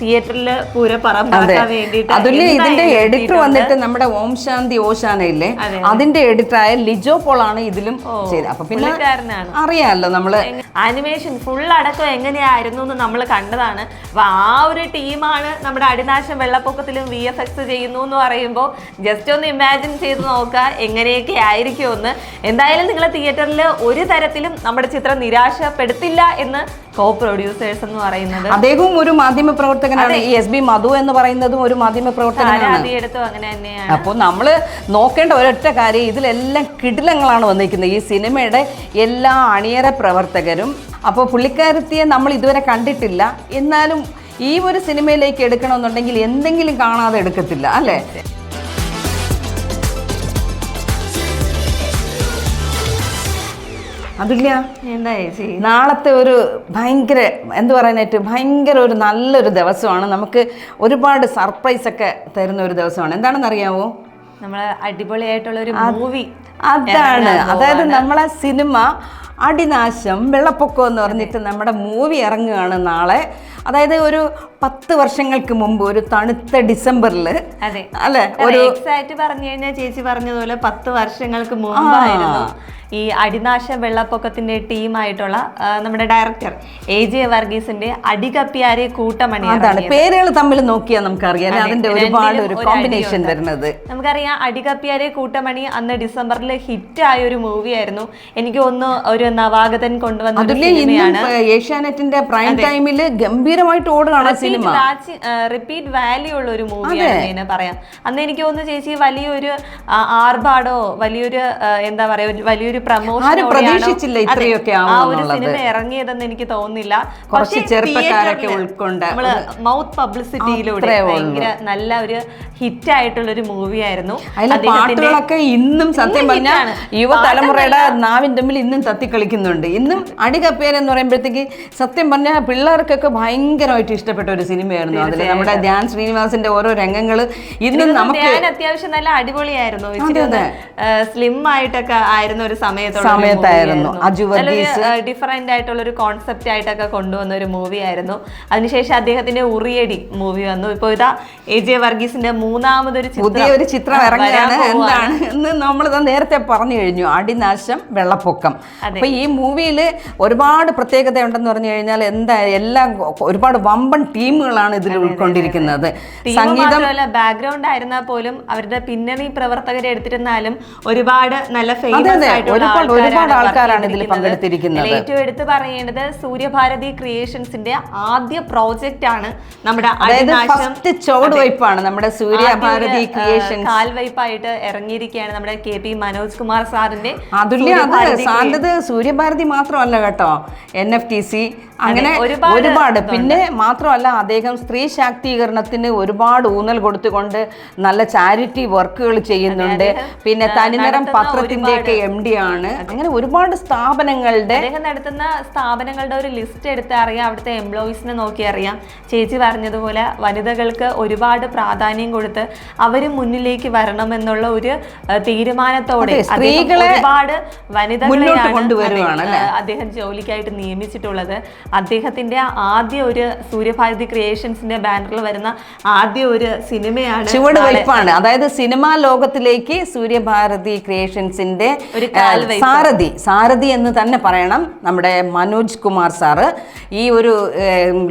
തിയേറ്ററിൽ വേണ്ടിയിട്ട് അതുല്യ ഇതിന്റെ എഡിറ്റർ വന്നിട്ട് നമ്മുടെ ഓം ശാന്തി ഓശാനയില്ലേ അതിന്റെ എഡിറ്റർ എഡിറ്ററായ ലിജോ പോളാണ് ഇതിലും ചെയ്തത്. അപ്പൊ പിന്നെ അറിയാമല്ലോ നമ്മൾ ആനിമേഷൻ ഫുൾ അടക്കം എങ്ങനെയായിരുന്നു എന്ന് നമ്മൾ കണ്ടതാണ്. അപ്പൊ ആ ഒരു ടീമാണ് നമ്മുടെ അടിനാശം വെള്ളപ്പൊക്കത്തിലും വി എഫ് എക്സ് ചെയ്യുന്നു എന്ന് പറയുമ്പോൾ ജസ്റ്റ് ഒന്ന് ഇമാജിൻ ചെയ്ത് നോക്കുക എങ്ങനെയൊക്കെ ആയിരിക്കും എന്ന്. എന്തായാലും നിങ്ങൾ തിയേറ്ററിൽ ഒരു തരത്തിലും നമ്മുടെ ചിത്രം നിരാശപ്പെടുത്തില്ല എന്ന് കോ പ്രൊഡ്യൂസേഴ്സ് എന്ന് പറയുന്നത്. അദ്ദേഹവും ഒരു മാധ്യമ പ്രവർത്തകനാണ് ഈ എസ് ബി മധു എന്ന് പറയുന്നതും ഒരു മാധ്യമ പ്രവർത്തകനാണ്. അപ്പോൾ നമ്മൾ നോക്കേണ്ട ഒരൊറ്റ കാര്യം ഇതിലെല്ലാം കിടിലങ്ങളാണ് വന്നിരിക്കുന്നത്. ഈ സിനിമയുടെ എല്ലാ അണിയറ പ്രവർത്തകരും അപ്പോൾ പുള്ളിക്കാരത്തിയെ നമ്മൾ ഇതുവരെ കണ്ടിട്ടില്ല. എന്നാലും ഈ ഒരു സിനിമയിലേക്ക് എടുക്കണമെന്നുണ്ടെങ്കിൽ എന്തെങ്കിലും കാണാതെ എടുക്കത്തില്ല അല്ലേ? അതില്ല എന്താ ചേച്ചി? നാളത്തെ ഒരു ഭയങ്കര എന്ത് പറയാനായിട്ട് ഭയങ്കര ഒരു നല്ലൊരു ദിവസമാണ്. നമുക്ക് ഒരുപാട് സർപ്രൈസ് ഒക്കെ തരുന്ന ഒരു ദിവസമാണ്. എന്താണെന്ന് അറിയാമോ നമ്മൾ അടിപൊളിയായിട്ടുള്ള ഒരു മൂവി അതാണ്. അതായത് നമ്മളെ സിനിമ അടിനാശം വെള്ളപ്പൊക്കം എന്ന് പറഞ്ഞിട്ട് നമ്മുടെ മൂവി ഇറങ്ങുകയാണ് നാളെ. അതായത് ഒരു പത്ത് വർഷങ്ങൾക്ക് മുമ്പ് ഒരു തണുത്ത ഡിസംബറിൽ അതെ. അല്ലെ? ഒരു എക്സാക്ട് പറഞ്ഞു കഴിഞ്ഞാൽ ചേച്ചി പറഞ്ഞതുപോലെ പത്ത് വർഷങ്ങൾക്ക് മുമ്പായിരുന്നു ഈ അടിനാശ വെള്ളപ്പൊക്കത്തിന്റെ ടീമായിട്ടുള്ള നമ്മുടെ ഡയറക്ടർ എ ജെ വർഗീസിന്റെ അടികപ്പിയാരെ കൂട്ടമണി അതാണ്. പേരുകൾ തമ്മിൽ നോക്കിയാൽ നമുക്കറിയാം? അതിന്റെ ഒരുപാട് ഒരു കോമ്പിനേഷൻ വരുന്നത്. നമുക്കറിയാം അടികപ്പിയാരെ കൂട്ടമണി അന്ന് ഡിസംബറിൽ ഹിറ്റ് ആയ ഒരു മൂവി ആയിരുന്നു. എനിക്ക് ഒന്ന് ഒരു നവാഗതൻ കൊണ്ടുവന്ന ഏഷ്യാനെറ്റിന്റെ പ്രൈം ടൈമിൽ ഗംഭീരമായിട്ട് ഓടുകയാണ് സിനിമ. റിപ്പീറ്റ് വാല്യൂ ഉള്ള ഒരു മൂവിയാണ് പറയാം. അന്ന് എനിക്ക് തോന്നുന്നു ചേച്ചി വലിയൊരു ആർഭാടോ വലിയൊരു എന്താ പറയാ വലിയൊരു പ്രമോഷൻ പ്രതീക്ഷിച്ചില്ല ഇത്രയൊക്കെ ആ ഒരു സിനിമ ഇറങ്ങിയതെന്ന് എനിക്ക് തോന്നുന്നില്ല. കുറച്ച് ചെറുപ്പക്കാരൊക്കെ ഉൾക്കൊണ്ട് നമ്മൾ മൗത്ത് പബ്ലിസിറ്റിയിലൂടെ ഭയങ്കര നല്ല ഒരു ഹിറ്റ് ആയിട്ടുള്ള ഒരു മൂവിയായിരുന്നു പാട്ടുകളൊക്കെ ഇന്നും സത്യം പറഞ്ഞാൽ. യുവതലമുറയുടെ നാവിന്റെ മുമ്പിൽ ഇന്നും തത്തിക്കളിക്കുന്നുണ്ട്. ഇന്നും അടികപ്പേരെന്ന് പറയുമ്പോഴത്തേക്ക് സത്യം പറഞ്ഞാൽ പിള്ളേർക്കൊക്കെ ഭയങ്കരമായിട്ട് ഇഷ്ടപ്പെട്ട ഒരു സിനിമയായിരുന്നു അതിൽ നമ്മുടെ ധ്യാൻ ശ്രീനിവാസിന്റെ ഓരോ രംഗങ്ങൾ ഇന്നും നമുക്ക് അത്യാവശ്യം നല്ല അടിപൊളിയായിരുന്നു. സ്ലിം ആയിട്ടൊക്കെ ആയിരുന്ന ഒരു സമയത്തായിരുന്നു. ഡിഫറെന്റ് ആയിട്ടുള്ള ഒരു കോൺസെപ്റ്റ് ആയിട്ടൊക്കെ കൊണ്ടുവന്ന ഒരു മൂവി ആയിരുന്നു. അതിനുശേഷം അദ്ദേഹത്തിന്റെ ഉറിയടി മൂവി വന്നു. ഇപ്പൊ ഇതാ എ ജെ വർഗീസിന്റെ മൂന്നാമതൊരു പുതിയ ഒരു ചിത്രം ഇറങ്ങുകയാണ്. എന്താണ്? എന്ന് നമ്മൾ നേരത്തെ പറഞ്ഞു കഴിഞ്ഞു. അടിനാശം വെള്ളപ്പൊക്കം. അപ്പൊ ഈ മൂവിയിൽ ഒരുപാട് പ്രത്യേകത ഉണ്ടെന്ന് പറഞ്ഞു കഴിഞ്ഞാൽ എന്താ എല്ലാം ഒരുപാട് വമ്പൻ ടീമുകളാണ് ഇതിൽ ഉൾക്കൊണ്ടിരിക്കുന്നത്. സംഗീതം ബാക്ക്ഗ്രൗണ്ട് ആയിരുന്നാൽ പോലും അവരുടെ പിന്നണി പ്രവർത്തകരെ എടുത്തിരുന്നാലും ഒരുപാട് നല്ല ഒരുപാട് ആൾക്കാരാണ് ഒരുപാട് ആൾക്കാരാണ് ഇതിൽ. പങ്കെടുത്തിരിക്കുന്നത്. ഏറ്റവും എടുത്തു പറയേണ്ടത് സൂര്യഭാരതി ക്രിയേഷൻസിന്റെ ആദ്യ പ്രോജക്റ്റ് ആണ് നമ്മുടെ ഫസ്റ്റ് ചുവടുവയ്പ്പാണ് നമ്മുടെ സൂര്യഭാരതി ക്രിയേഷൻ കാൽവയ്പായിട്ട് ഇറങ്ങിയിരിക്കുകയാണ് നമ്മുടെ കെ പി മനോജ് കുമാർ സാറിന്റെ അതുല്യ അത് സൂര്യഭാരതി മാത്രമല്ല കേട്ടോ. എൻ എഫ് ടി സി അങ്ങനെ ഒരുപാട് പിന്നെ മാത്രമല്ല അദ്ദേഹം സ്ത്രീ ശാക്തീകരണത്തിന് ഒരുപാട് ഊന്നൽ കൊടുത്തുകൊണ്ട് നല്ല ചാരിറ്റി വർക്കുകൾ ചെയ്യുന്നുണ്ട്. പിന്നെ തനിനിറം പത്രത്തിന്റെ ഒക്കെ എം ഡി ആണ്. അങ്ങനെ ഒരുപാട് സ്ഥാപനങ്ങളുടെ അദ്ദേഹം നടത്തുന്ന സ്ഥാപനങ്ങളുടെ ഒരു ലിസ്റ്റ് എടുത്ത് അറിയാം. അവിടുത്തെ എംപ്ലോയീസിനെ നോക്കി അറിയാം. ചേച്ചി പറഞ്ഞതുപോലെ വനിതകൾക്ക് ഒരുപാട് പ്രാധാന്യം കൊടുത്ത് അവർ മുന്നിലേക്ക് വരണമെന്നുള്ള ഒരു തീരുമാനത്തോടെ സ്ത്രീകളെ ഒരുപാട് വനിതകളെയാണ് അദ്ദേഹം ജോലിക്കായിട്ട് നിയമിച്ചിട്ടുള്ളത്. അദ്ദേഹത്തിന്റെ ആദ്യ ഒരു സൂര്യഭാരതി ക്രിയേഷൻസിന്റെ ബാനറിൽ വരുന്ന ആദ്യ ഒരു സിനിമയാണ് ചുവട് ചുവടുവയ്പ്പാണ് അതായത് സിനിമാ ലോകത്തിലേക്ക് സൂര്യഭാരതി ക്രിയേഷൻസിന്റെ സാരഥി സാരഥി എന്ന് തന്നെ പറയണം നമ്മുടെ മനോജ് കുമാർ സാറ്. ഈ ഒരു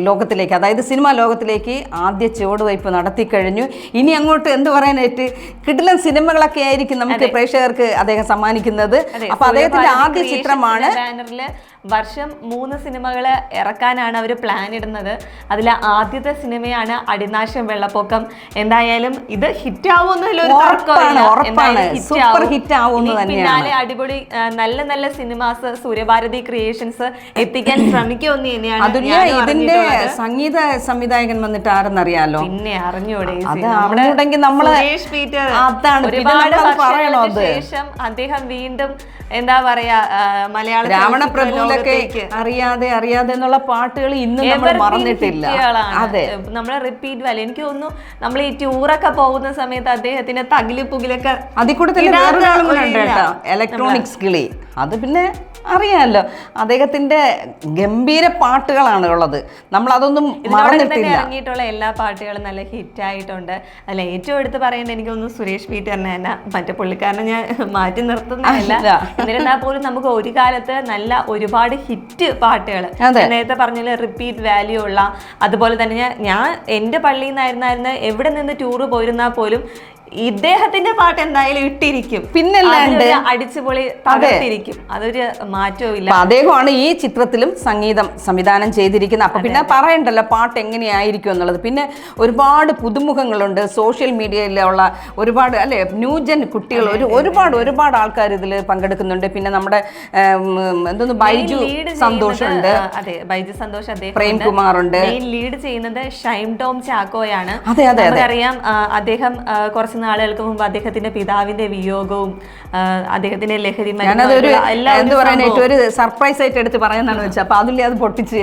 ലോകത്തിലേക്ക് അതായത് സിനിമാ ലോകത്തിലേക്ക് ആദ്യ ചുവടുവയ്പ് നടത്തി കഴിഞ്ഞു. ഇനി അങ്ങോട്ട് എന്ത് പറയാനായിട്ട്? കിടിലൻ സിനിമകളൊക്കെ ആയിരിക്കും നമുക്ക് പ്രേക്ഷകർക്ക് അദ്ദേഹം സമ്മാനിക്കുന്നത്. അപ്പൊ അദ്ദേഹത്തിന്റെ ആദ്യ ചിത്രമാണ് ബാനറിൽ വർഷം മൂന്ന് സിനിമകൾ ഇറക്കാനാണ് അവർ പ്ലാൻ ഇടുന്നത് അതിലെ ആദ്യത്തെ സിനിമയാണ് അടിനാശം വെള്ളപ്പൊക്കം. എന്തായാലും ഇത് ഹിറ്റ്. പിന്നാലെ അടിപൊളി നല്ല നല്ല സിനിമാസ് സൂര്യഭാരതി ക്രിയേഷൻസ് എത്തിക്കാൻ ശ്രമിക്കുമെന്ന് തന്നെയാണ് ഇതിന്റെ സംഗീത സംവിധായകൻ വന്നിട്ട് ആരെന്നറിയാലോ? പിന്നെ അറിഞ്ഞൂടെ? ശേഷം അദ്ദേഹം വീണ്ടും എന്താ പറയാ മലയാള രാവണ പ്രഭുവിലൊക്കെ അറിയാതെ അറിയാതെ എന്നുള്ള പാട്ടുകൾ ഇന്ന് മറന്നിട്ടില്ല. അതെ. നമ്മളെ റിപ്പീറ്റ് വാല്യൂ എനിക്ക് തോന്നുന്നു നമ്മൾ ഈ ടൂറൊക്കെ പോകുന്ന സമയത്ത് അദ്ദേഹത്തിന്റെ തകിൽ പുകിലൊക്കെ അതിൽ കൂടെ തന്നെ ഇലക്ട്രോണിക്സ് കിളി. അത് പിന്നെ അറിയാമല്ലോ. അദ്ദേഹത്തിന്റെ ഗംഭീര പാട്ടുകളാണ് ഉള്ളത് നമ്മൾ അതൊന്നും മറന്നിട്ടില്ല. ഇറങ്ങിയിട്ടുള്ള എല്ലാ പാട്ടുകളും നല്ല ഹിറ്റ് ആയിട്ടുണ്ട് അല്ല ഏറ്റവും എടുത്ത് പറയേണ്ടത് എനിക്ക് തോന്നുന്നു സുരേഷ് പീറ്ററിനെ തന്നെ മറ്റേ പുള്ളിക്കാരനെ ഞാൻ മാറ്റി നിർത്തുന്നില്ല. എന്നിരുന്നാൽ പോലും നമുക്ക് ഒരു കാലത്ത് നല്ല ഒരുപാട് ഹിറ്റ് പാട്ടുകൾ. നേരത്തെ പറഞ്ഞ റിപ്പീറ്റ് വാല്യൂ ഉള്ള. അതുപോലെ തന്നെ ഞാൻ ഞാൻ എന്റെ പള്ളിയിൽ നിന്നായിരുന്നായിരുന്നു എവിടെ നിന്ന് ടൂറ് പോയിരുന്നാൽ പോലും ഇദ്ദേഹത്തിന്റെ പാട്ട് എന്തായാലും ഇട്ടിരിക്കും. പിന്നെ അടിച്ചുപൊളി തകർത്തിരിക്കും. അതൊരു മാറ്റവും ഇല്ല. അദ്ദേഹമാണ് ഈ ചിത്രത്തിലും സംഗീതം സംവിധാനം ചെയ്തിരിക്കുന്നത്. അപ്പൊ പിന്നെ പറയണ്ടല്ലോ പാട്ട് എങ്ങനെയായിരിക്കും എന്നുള്ളത്. പിന്നെ ഒരുപാട് പുതുമുഖങ്ങളുണ്ട്. സോഷ്യൽ മീഡിയയിലുള്ള ഒരുപാട് അല്ലെ? ന്യൂജൻ കുട്ടികൾ ഒരു ഒരുപാട് ഒരുപാട് ആൾക്കാർ ഇതിൽ പങ്കെടുക്കുന്നുണ്ട്. പിന്നെ നമ്മുടെ എന്തോന്ന് ബൈജു സന്തോഷുണ്ട്. അതെ ബൈജു സന്തോഷ് അദ്ദേഹം പ്രേംകുമാറുണ്ട് മെയിൻ ലീഡ് ചെയ്യുന്നത് ഷൈം ടോം ചാക്കോയാണ്. അതെ, അതെ, അറിയാം അദ്ദേഹം ആ, കുറച്ച് നാളുകൾക്ക് മുമ്പ് അദ്ദേഹത്തിന്റെ പിതാവിന്റെ വിയോഗവും അദ്ദേഹത്തിന്റെ ലഹരി ഞാനതൊരു എന്ത് പറയാനായിട്ട് ഒരു സർപ്രൈസ് ആയിട്ട് എടുത്ത് പറയുന്നതാണ് വെച്ചാൽ അപ്പൊ അതില്ലേ അത് പൊട്ടിച്ച്.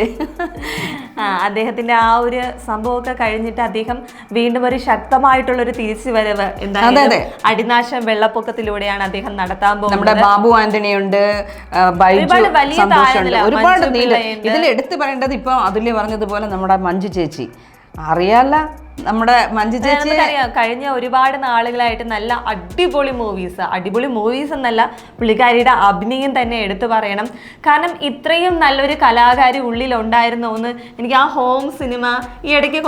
ആ, അദ്ദേഹത്തിന്റെ ആ ഒരു സംഭവമൊക്കെ കഴിഞ്ഞിട്ട് അദ്ദേഹം വീണ്ടും ഒരു ശക്തമായിട്ടുള്ള ഒരു തിരിച്ചുവരവ് എന്തായാലും അടിനാശം വെള്ളപ്പൊക്കത്തിലൂടെയാണ് അദ്ദേഹം നടത്താൻ പോകുന്നത്. നമ്മുടെ ബാബു ആന്റണി ഉണ്ട് വലിയ. ഒരുപാട്. ഇതിൽ എടുത്തു പറയേണ്ടത് ഇപ്പൊ അതുല്യ പറഞ്ഞതുപോലെ നമ്മുടെ മഞ്ജു ചേച്ചി. അറിയാല്ല നമ്മുടെ മഞ്ജു ചേച്ചി കഴിഞ്ഞ ഒരുപാട് നാളുകളായിട്ട് നല്ല അടിപൊളി മൂവീസ് അടിപൊളി മൂവീസ് എന്നല്ല പുള്ളിക്കാരിയുടെ അഭിനയം തന്നെ എടുത്തു പറയണം. കാരണം ഇത്രയും നല്ലൊരു കലാകാരി ഉള്ളിൽ ഉണ്ടായിരുന്നു എന്ന് എനിക്ക് ആ ഹോം സിനിമ ഈ ഇടയ്ക്ക്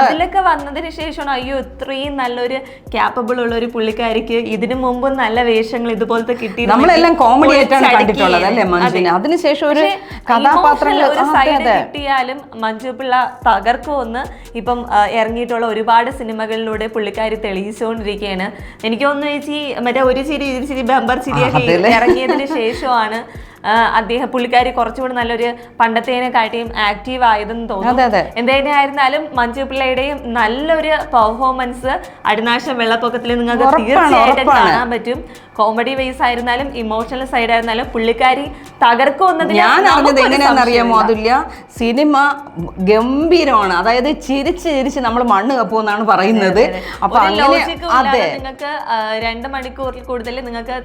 അതിലൊക്കെ വന്നതിന് ശേഷമാണ് അയ്യോ ഇത്രയും നല്ലൊരു ക്യാപ്പബിൾ ഉള്ള ഒരു പുള്ളിക്കാരിക്ക് ഇതിനു മുമ്പ് നല്ല വേഷങ്ങൾ ഇതുപോലത്തെ കിട്ടി നമ്മളെല്ലാം കോമഡി ആയിട്ടാണ് കണ്ടിട്ടുള്ളത് അല്ലേ മഞ്ജുവിനെ? അതിനുശേഷം ഒരു കഥാപാത്രങ്ങൾ കിട്ടിയാലും മഞ്ജു പിള്ള തകർക്കുമെന്ന് ഇപ്പം ഇറങ്ങിയിട്ടുള്ള ഒരുപാട് സിനിമകളിലൂടെ പുള്ളിക്കാരി തെളിയിച്ചുകൊണ്ടിരിക്കുകയാണ്. എനിക്ക് തോന്നുന്നു ചേച്ചി മറ്റേ ഒരു ചിരി ഇരു ചിരി ബംബർ ചിരിയൊക്കെ ഇറങ്ങിയതിന് ശേഷമാണ് അദ്ദേഹം പുള്ളിക്കാരി കുറച്ചുകൂടി നല്ലൊരു പണ്ടത്തേനെക്കാട്ടിയും ആക്റ്റീവ് ആയതെന്ന് തോന്നുന്നു. അതെ. എന്തായിരുന്നാലും മഞ്ജു പിള്ളയുടെയും നല്ലൊരു പെർഫോമൻസ് അടിനാശം വെള്ളപ്പൊക്കത്തിൽ നിങ്ങൾക്ക് തീർച്ചയായിട്ടും കാണാൻ പറ്റും. കോമഡി വൈസ് ആയിരുന്നാലും ഇമോഷണൽ സൈഡ് ആയിരുന്നാലും പുള്ളിക്കാരി തകർക്കുമെന്നതിന് ഞാൻ അറിഞ്ഞത് സിനിമ ഗംഭീരമാണ്. അതായത് ചിരിച്ച് ചിരിച്ച് നമ്മൾ മണ്ണ് കപ്പുമെന്നാണ് പറയുന്നത്. അപ്പൊ അതെ. നിങ്ങൾക്ക് രണ്ട് മണിക്കൂറിൽ കൂടുതൽ നിങ്ങൾക്ക്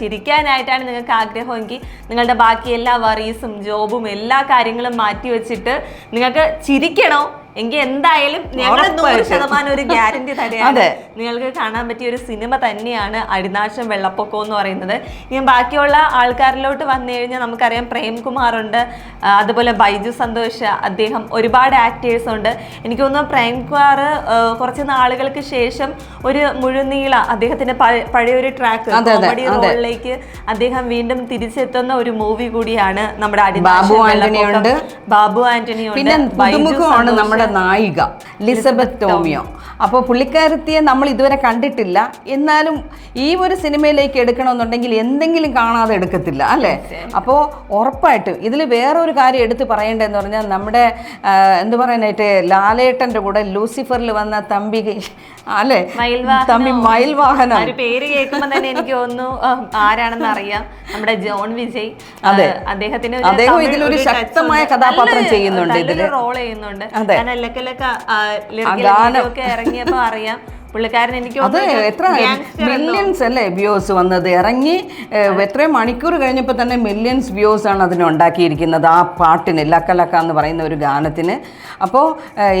ചിരിക്കാനായിട്ടാണ് നിങ്ങൾക്ക് ആഗ്രഹമെങ്കിൽ നിങ്ങളുടെ ബാക്കി എല്ലാ വറീസും ജോബും എല്ലാ കാര്യങ്ങളും മാറ്റി വെച്ചിട്ട് നിങ്ങൾക്ക് ചിരിക്കണോ? എങ്കിൽ എന്തായാലും ഞങ്ങൾ നൂറ്. ശതമാനം ഒരു ഗ്യാരണ്ടി തന്നെയാണ്. നിങ്ങൾക്ക് കാണാൻ പറ്റിയ ഒരു സിനിമ തന്നെയാണ് അടിനാശം വെള്ളപ്പൊക്കം എന്ന് പറയുന്നത്. ഇനി ബാക്കിയുള്ള ആൾക്കാരിലോട്ട് വന്നു കഴിഞ്ഞാൽ നമുക്കറിയാം പ്രേംകുമാർ ഉണ്ട് അതുപോലെ ബൈജു സന്തോഷ് അദ്ദേഹം ഒരുപാട് ആക്ടേഴ്സ് ഉണ്ട്. എനിക്ക് തോന്നുന്നു പ്രേംകുമാർ കുറച്ച് നാളുകൾക്ക് ശേഷം ഒരു മുഴുനീള അദ്ദേഹത്തിന്റെ പഴയ ഒരു ട്രാക്ക് കോമഡി റോളിലേക്ക് അദ്ദേഹം വീണ്ടും തിരിച്ചെത്തുന്ന ഒരു മൂവി കൂടിയാണ് നമ്മുടെ ബാബു ആന്റണി ഉണ്ട്. ബാബു ആന്റണി ഉണ്ട് നമ്മുടെ നായിക ലിസബത്ത് ടോമിയോ അപ്പോൾ പുള്ളിക്കാരത്തിയെ നമ്മൾ ഇതുവരെ കണ്ടിട്ടില്ല. എന്നാലും ഈ ഒരു സിനിമയിലേക്ക് എടുക്കണമെന്നുണ്ടെങ്കിൽ എന്തെങ്കിലും കാണാതെ എടുക്കത്തില്ല അല്ലേ? അപ്പോൾ ഉറപ്പായിട്ടും ഇതിൽ വേറൊരു കാര്യം എടുത്ത് പറയേണ്ടതെന്ന് പറഞ്ഞാൽ നമ്മുടെ എന്ത് പറയാനായിട്ട് ലാലേട്ടന്റെ കൂടെ ലൂസിഫറിൽ വന്ന തമ്പി അല്ലേ? തമ്പി മയിൽ വാഹനം പേര് കേൾക്കുമ്പോൾ തന്നെ എനിക്ക് തോന്നുന്നു ആരാണെന്ന് അറിയാം. നമ്മുടെ ജോൺ വിജയ്. അതെ. അദ്ദേഹത്തിന് അദ്ദേഹം ഇതിലൊരു ശക്തമായ കഥാപാത്രം ചെയ്യുന്നുണ്ട് ഇതിൽ. റോൾ ചെയ്യുന്നുണ്ട്. അതെ. Video ഒക്കെ ഇറങ്ങിയപ്പോ അറിയാം. പുള്ളിക്കാരൻ എനിക്ക് അത് എത്ര മില്യൺസ് അല്ലേ വ്യൂസ് വന്നത്? ഇറങ്ങി എത്രയും മണിക്കൂർ കഴിഞ്ഞപ്പോൾ തന്നെ മില്യൺസ് വ്യൂസ് ആണ് അതിന് ഉണ്ടാക്കിയിരിക്കുന്നത്. ആ പാട്ടിന് ലക്ക ലക്ക എന്ന് പറയുന്ന ഒരു ഗാനത്തിന്. അപ്പോൾ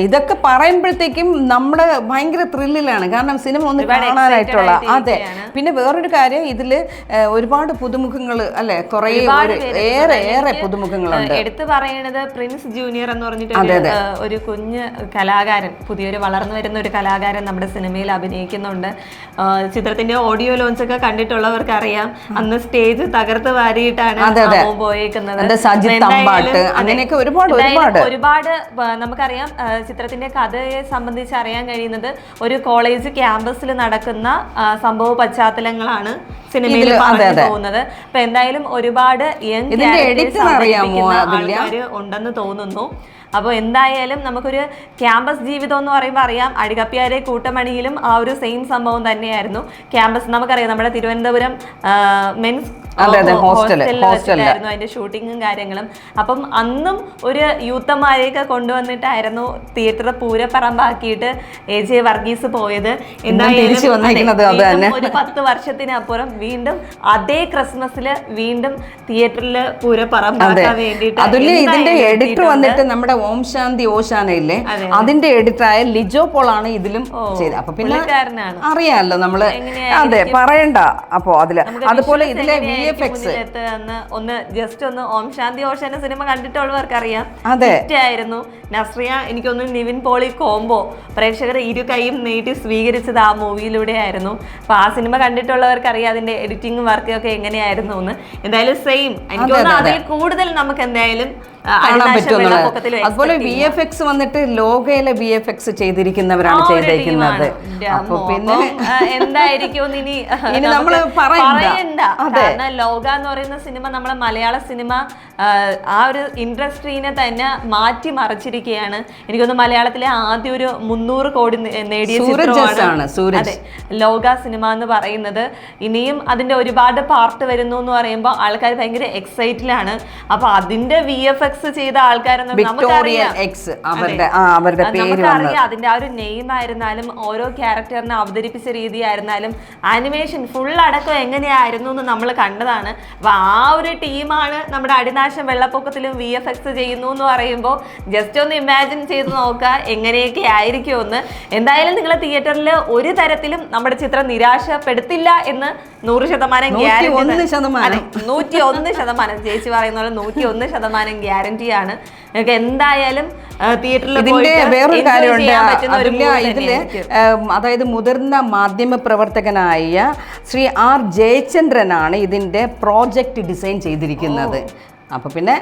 ഇതൊക്കെ പറയുമ്പോഴത്തേക്കും നമ്മൾ ഭയങ്കര ത്രില്ലിലാണ് കാരണം സിനിമ ഒന്ന് കാണാനായിട്ടുള്ള അതെ. പിന്നെ വേറൊരു കാര്യം ഇതിൽ ഒരുപാട് പുതുമുഖങ്ങൾ അല്ലെ കുറേ ഏറെ ഏറെ പുതുമുഖങ്ങളുണ്ട്. എടുത്തു പറയുന്നത് പ്രിൻസ് ജൂനിയർ എന്ന് പറഞ്ഞിട്ട്. ഒരു കുഞ്ഞ് കലാകാരൻ പുതിയൊരു വളർന്നു വരുന്ന ഒരു കലാകാരൻ നമ്മുടെ സിനിമയിൽ അഭിനയിക്കുന്നുണ്ട്. ചിത്രത്തിന്റെ ഓഡിയോ ലോഞ്ച് ഒക്കെ കണ്ടിട്ടുള്ളവർക്ക് അറിയാം അന്ന് സ്റ്റേജ് തകർത്ത് വാരിയിട്ടാണ് പോയേക്കുന്നത്. അങ്ങനെയൊക്കെ ഒരുപാട്, ഒരുപാട്. ഒരുപാട് നമുക്കറിയാം ചിത്രത്തിന്റെ കഥയെ സംബന്ധിച്ച് അറിയാൻ കഴിയുന്നത് ഒരു കോളേജ് ക്യാമ്പസിൽ നടക്കുന്ന സംഭവ പശ്ചാത്തലങ്ങളാണ് സിനിമയിൽ പോകുന്നത്. അപ്പൊ എന്തായാലും ഒരുപാട് യങ് ഉണ്ടെന്ന് തോന്നുന്നു. അപ്പോൾ എന്തായാലും നമുക്കൊരു ക്യാമ്പസ് ജീവിതം എന്ന് പറയുമ്പോൾ അറിയാം. അടികപ്പിയാരെ കൂട്ടമണിയിലും ആ ഒരു സെയിം സംഭവം തന്നെയായിരുന്നു. ക്യാമ്പസ് നമുക്കറിയാം നമ്മുടെ തിരുവനന്തപുരം മെൻസ് അതെ, അതെ, ഹോസ്റ്റലിൽ. വെച്ചിട്ടായിരുന്നു അതിന്റെ ഷൂട്ടിങ്ങും കാര്യങ്ങളും. അപ്പം അന്നും ഒരു യൂത്തന്മാരെയൊക്കെ കൊണ്ടുവന്നിട്ടായിരുന്നു തിയേറ്റർ പൂരപ്പറമ്പാക്കിയിട്ട് എ ജെ വർഗീസ് പോയത്. എന്തായാലും. ഒരു പത്ത് വർഷത്തിനപ്പുറം വീണ്ടും അതേ ക്രിസ്മസിൽ വീണ്ടും തിയേറ്ററിൽ പൂരപ്പറമ്പാക്കാൻ വേണ്ടിയിട്ട് അതുല്യ ഇതിന്റെ എഡിറ്റർ വന്നിട്ട് നമ്മുടെ ഓം ശാന്തി ഓശാനയില്ലേ അതിന്റെ എഡിറ്ററായ ലിജോ പോൾ ആണ് ഇതിലും ചെയ്തത്. അപ്പൊ പിന്നെ അറിയാലോ അറിയാമല്ലോ നമ്മൾ അതെ പറയണ്ട. അപ്പോ അതിൽ അതുപോലെ ഇതിലെ വി എങ്ങനെയായിരിക്കും എഫ് എക്സ് മുന്നിലെത്തുക എന്ന് ഒന്ന് ജസ്റ്റ് ഒന്ന് ഓം ശാന്തി ഓശാന സിനിമ കണ്ടിട്ടുള്ളവർക്ക് അറിയാം. ആയിരുന്നു നസ്രിയ എനിക്കൊന്ന് നിവിൻ പോളി കോംബോ പ്രേക്ഷകർ ഇരു കൈയും നീട്ടി സ്വീകരിച്ചത് ആ മൂവിയിലൂടെ ആയിരുന്നു. അപ്പൊ ആ സിനിമ കണ്ടിട്ടുള്ളവർക്ക് അറിയാം അതിന്റെ എഡിറ്റിംഗ് വർക്കും ഒക്കെ എങ്ങനെയായിരുന്നു എന്ന്. എന്തായാലും സെയിം എനിക്ക് തോന്നുന്നു അതിൽ കൂടുതൽ നമുക്ക് എന്തായാലും കാണാൻ പറ്റും പറ്റുമെന്നുള്ളത് അതുപോലെ വി എഫ് എക്സ് വന്നിട്ട് ലോകയിലെ വി എഫ് എക്സ് ചെയ്തിരിക്കുന്നവരാണ് ചെയ്തിരിക്കുന്നത് ചെയ്തേക്കുന്നത്. അപ്പൊ പിന്നെ എന്തായിരിക്കും ഇനി ഇനി നമ്മൾ പറയണ്ട. കാരണം ലോക എന്ന് പറയുന്ന സിനിമ നമ്മളെ മലയാള സിനിമ ആ, ഒരു ഇൻഡസ്ട്രീനെ തന്നെ മാറ്റി മറിച്ചിരിക്കുകയാണ്. എനിക്കൊന്ന് മലയാളത്തിലെ ആദ്യ ഒരു മുന്നൂറ് കോടി നേടിയ ചിത്രമാണ്. അതെ. ലോക സിനിമ എന്ന് പറയുന്നത്. ഇനിയും അതിന്റെ ഒരുപാട് പാർട്ട് വരുന്നു എന്ന് പറയുമ്പോൾ ആൾക്കാർ ഭയങ്കര എക്സൈറ്റിലാണ് അപ്പൊ അതിന്റെ വി എഫ് എക്സ് ചെയ്ത ആൾക്കാരൊന്നും വിക്ടോറിയൻ എക്സ് അവരുടെ അവരുടെ പേര് അതിന്റെ ആ ഒരു നെയിം ആയിരുന്നാലും ഓരോ ക്യാരക്ടറിനെ അവതരിപ്പിച്ച രീതി ആയിരുന്നാലും ആനിമേഷൻ ഫുൾ അടക്കം എങ്ങനെയായിരുന്നു എന്ന് നമ്മൾ കണ്ടതാണ്. അപ്പൊ ആ ഒരു ടീമാണ് നമ്മുടെ അടിനാശം വെള്ളപ്പൊക്കത്തിലും വി എഫ് എക്സ് ചെയ്യുന്നു എന്ന് പറയുമ്പോൾ ജസ്റ്റ് ഒന്ന് ഇമാജിൻ ചെയ്ത് നോക്കുക എങ്ങനെയൊക്കെ ആയിരിക്കും എന്ന്. എന്തായാലും നിങ്ങൾ തിയേറ്ററിൽ ഒരു തരത്തിലും നമ്മുടെ ചിത്രം നിരാശപ്പെടുത്തില്ല എന്ന് നൂറ് ശതമാനം ഗ്യാരണ്ടി ഒന്ന് ശതമാനം. നൂറ്റി ഒന്ന് ശതമാനം. ചേച്ചി പറയുന്ന പോലെ നൂറ്റി ഒന്ന് ശതമാനം ഗ്യാരണ്ടിയാണ് നിങ്ങൾക്ക് എന്തായാലും തിയേറ്ററിൽ ഇതിന്റെ വേറൊരു കാര്യമുണ്ട്. അതിൽ ഇതിൽ അതായത് മുതിർന്ന മാധ്യമ പ്രവർത്തകനായ ശ്രീ ആർ ജയചന്ദ്രനാണ് ഇതിന്റെ പ്രോജക്റ്റ് ഡിസൈൻ ചെയ്തിരിക്കുന്നത്. അപ്പൊ പിന്നെ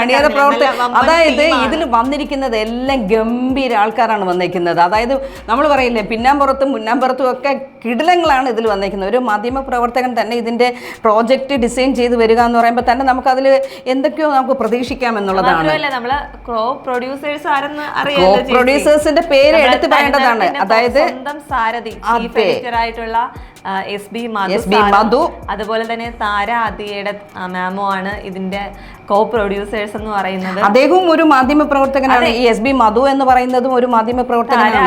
അണിയറ പ്രവർത്തകര്. പ്രവർത്തകർ അതായത് ഇതിൽ വന്നിരിക്കുന്നത് എല്ലാം ഗംഭീര ആൾക്കാരാണ് വന്നിരിക്കുന്നത് അതായത് നമ്മൾ പറയില്ലേ പിന്നാമ്പുറത്തും മുന്നാമ്പുറത്തും ഒക്കെ കിടിലങ്ങളാണ് ഇതിൽ വന്നിരിക്കുന്നത് ഒരു മാധ്യമ പ്രവർത്തകൻ തന്നെ ഇതിന്റെ പ്രോജക്റ്റ് ഡിസൈൻ ചെയ്ത് വരിക എന്ന് പറയുമ്പോൾ തന്നെ നമുക്ക് അതിൽ എന്തൊക്കെയോ നമുക്ക് പ്രതീക്ഷിക്കാം എന്നുള്ളതാണ് ക്രോ പ്രൊഡ്യൂസേഴ്സ് പ്രൊഡ്യൂസേഴ്സിന്റെ പേര് എടുത്ത് പറയേണ്ടതാണ്. അതായത് സ്വന്തം സാരഥി ആയിട്ടുള്ള S B Madhu S B സാറും, മധു. അതുപോലെ തന്നെ താര അതിയുടെ മാമോ ആണ് ഇതിന്റെ കോ പ്രൊഡ്യൂസേഴ്സ് എന്ന് പറയുന്നത്. അദ്ദേഹവും ഒരു മാധ്യമ പ്രവർത്തകനാണ്. ഈ എസ് ബി മധു എന്ന് പറയുന്നതും ഒരു മാധ്യമ പ്രവർത്തകനാണ്.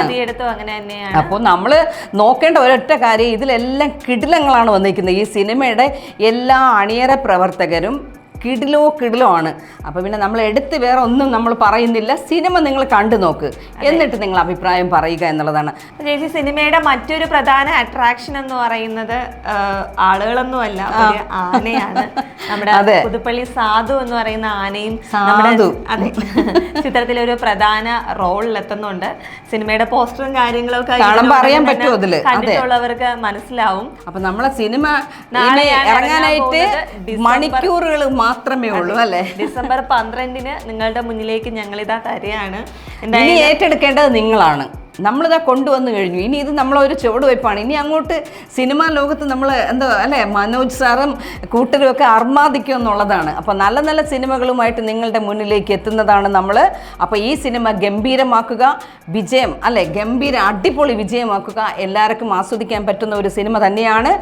അങ്ങനെ തന്നെയാണ്. അപ്പോൾ നമ്മൾ നോക്കേണ്ട ഒരൊറ്റ കാര്യം ഇതിലെല്ലാം കിടിലങ്ങളാണ് വന്നിരിക്കുന്നത്. ഈ സിനിമയുടെ എല്ലാ അണിയറ പ്രവർത്തകരും കിടിലോ കിടിലോ ആണ്. അപ്പോൾ പിന്നെ നമ്മൾ എടുത്ത് വേറെ ഒന്നും നമ്മൾ പറയുന്നില്ല. സിനിമ നിങ്ങൾ കണ്ടു നോക്ക്. എന്നിട്ട് നിങ്ങൾ അഭിപ്രായം പറയുക എന്നുള്ളതാണ്. ചേച്ചി സിനിമയുടെ മറ്റൊരു പ്രധാന അട്രാക്ഷൻ എന്ന് പറയുന്നത് ആളുകളൊന്നും ആളുകളൊന്നുമല്ല. ആനയാണ്. നമ്മുടെ. പുതുപ്പള്ളി സാധു എന്ന് പറയുന്ന ആനയും സാധു. അതെ ചിത്രത്തിലെ ഒരു പ്രധാന റോളിൽ എത്തുന്നുണ്ട് സിനിമയുടെ പോസ്റ്ററും കാര്യങ്ങളൊക്കെ കാണുമ്പോ ഇതിനോടകം അറിയാൻ പറ്റും അതിൽ. കണ്ടിട്ടുള്ളവർക്ക് മനസ്സിലാവും അപ്പൊ നമ്മളെ സിനിമ ഇറങ്ങാനായിട്ട് മണിക്കൂറുകൾ മാത്രമേ ഉള്ളൂ അല്ലെ ഡിസംബർ പന്ത്രണ്ടിന് നിങ്ങളുടെ മുന്നിലേക്ക് ഞങ്ങളിതാ തരികയാണ് ഏറ്റെടുക്കേണ്ടത് നിങ്ങളാണ് നമ്മളിതാ കൊണ്ടുവന്നു കഴിഞ്ഞു. ഇനി ഇത് നമ്മളൊരു ചുവടുവയ്പ്പാണ്. ഇനി അങ്ങോട്ട് സിനിമാ ലോകത്ത് നമ്മൾ എന്തോ അല്ലേ മനോജ് സാറും കൂട്ടരും ഒക്കെ അർമാദിക്കും എന്നുള്ളതാണ്. അപ്പോൾ നല്ല നല്ല സിനിമകളുമായിട്ട് നിങ്ങളുടെ മുന്നിലേക്ക് എത്തുന്നതാണ് നമ്മൾ അപ്പോൾ ഈ സിനിമ ഗംഭീരമാക്കുക വിജയം അല്ലേ ഗംഭീര അടിപൊളി വിജയമാക്കുക എല്ലാവർക്കും ആസ്വദിക്കാൻ പറ്റുന്ന ഒരു സിനിമ തന്നെയാണ്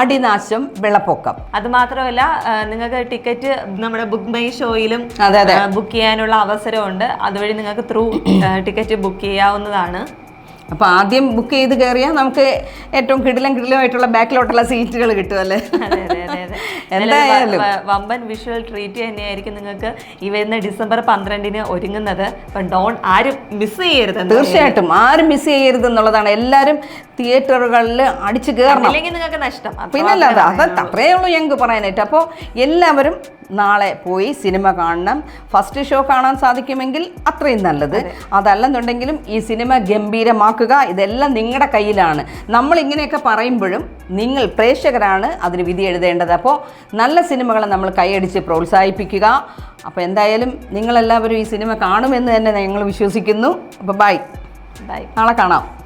അടിനാശം വെള്ളപ്പൊക്കം. അത് മാത്രമല്ല നിങ്ങൾക്ക് ടിക്കറ്റ് നമ്മുടെ ബുക്ക് മൈ ഷോയിലും അതെ, അതെ. ബുക്ക് ചെയ്യാനുള്ള അവസരമുണ്ട്. അതുവഴി നിങ്ങൾക്ക് ത്രൂ ടിക്കറ്റ് ബുക്ക് ചെയ്യാവുന്നതാണ്. അപ്പോൾ ആദ്യം ബുക്ക് ചെയ്ത് കയറിയാൽ നമുക്ക് ഏറ്റവും കിടിലം കിടിലമായിട്ടുള്ള ബാക്കിലോട്ടുള്ള സീറ്റുകൾ കിട്ടുമല്ലേ. എന്തായാലും. വമ്പൻ വിഷ്വൽ ട്രീറ്റ് തന്നെയായിരിക്കും നിങ്ങൾക്ക് ഈ വരുന്ന ഡിസംബർ പന്ത്രണ്ടിന് ഒരുങ്ങുന്നത്. അപ്പം ഡോൺ ആരും മിസ് ചെയ്യരുത് തീർച്ചയായിട്ടും. ആരും മിസ് ചെയ്യരുത് എന്നുള്ളതാണ്. എല്ലാരും തിയേറ്ററുകളിൽ അടിച്ചു കയറണം അല്ലെങ്കിൽ നിങ്ങൾക്ക് നഷ്ടം. പിന്നല്ല അത് അത്രയേ ഉള്ളൂ ഞങ്ങൾക്ക് പറയാനായിട്ട്. അപ്പോൾ എല്ലാവരും നാളെ പോയി സിനിമ കാണണം. ഫസ്റ്റ് ഷോ കാണാൻ സാധിക്കുമെങ്കിൽ അത്രയും നല്ലത്. അതല്ലെന്നുണ്ടെങ്കിലും ഈ സിനിമ ഗംഭീരമാക്കുക ഇതെല്ലാം നിങ്ങളുടെ കയ്യിലാണ്. നമ്മൾ ഇങ്ങനെയൊക്കെ പറയുമ്പോഴും നിങ്ങൾ പ്രേക്ഷകരാണ് അതിന് വിധി എഴുതേണ്ടത്. അപ്പോൾ നല്ല സിനിമകളെ നമ്മൾ കൈയടിച്ച് പ്രോത്സാഹിപ്പിക്കുക. അപ്പോൾ എന്തായാലും നിങ്ങളെല്ലാവരും ഈ സിനിമ കാണുമെന്ന് തന്നെ ഞങ്ങൾ വിശ്വസിക്കുന്നു. അപ്പോൾ ബൈ. ബൈ. നാളെ കാണാം.